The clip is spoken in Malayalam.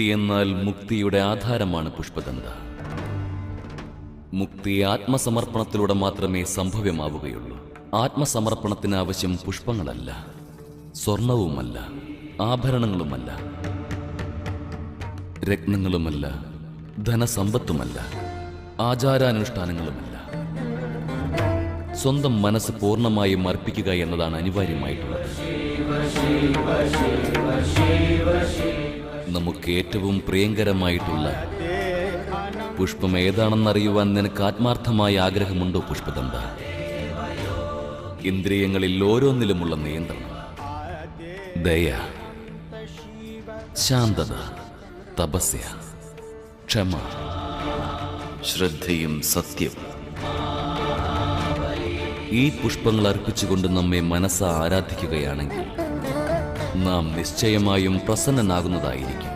മുക്തി എന്നാൽ മുക്തിയുടെ ആധാരമാണ് പുഷ്പദന്ത മുക്തി ആത്മസമർപ്പണത്തിലൂടെ മാത്രമേ സംഭവ്യമാവുകയുള്ളൂ. ആത്മസമർപ്പണത്തിന് ആവശ്യം പുഷ്പങ്ങളല്ല സ്വർണവുമല്ല ആഭരണങ്ങളുമല്ല രത്നങ്ങളുമല്ല ധനസമ്പത്തുമല്ല ആചാരാനുഷ്ഠാനങ്ങളുമല്ല. സ്വന്തം മനസ്സ് പൂർണമായും അർപ്പിക്കുക എന്നതാണ് അനിവാര്യമായിട്ടുള്ളത്. നമുക്ക് ഏറ്റവും പ്രിയങ്കരമായിട്ടുള്ള പുഷ്പം ഏതാണെന്നറിയുവാൻ നിനക്ക് ആത്മാർത്ഥമായ ആഗ്രഹമുണ്ടോ പുഷ്പദന്ത? ഇന്ദ്രിയങ്ങളിൽ ഓരോന്നിലുമുള്ള നിയന്ത്രണം. ദയ ശാന്തത തപസ്യ ക്ഷമ ശ്രദ്ധയും സത്യം. ഈ പുഷ്പങ്ങൾ അർപ്പിച്ചുകൊണ്ട് നമ്മെ മനസ്സ് ആരാധിക്കുകയാണെങ്കിൽ നാം നിശ്ചയമായും പ്രസന്നനാകുന്നതായിരിക്കും.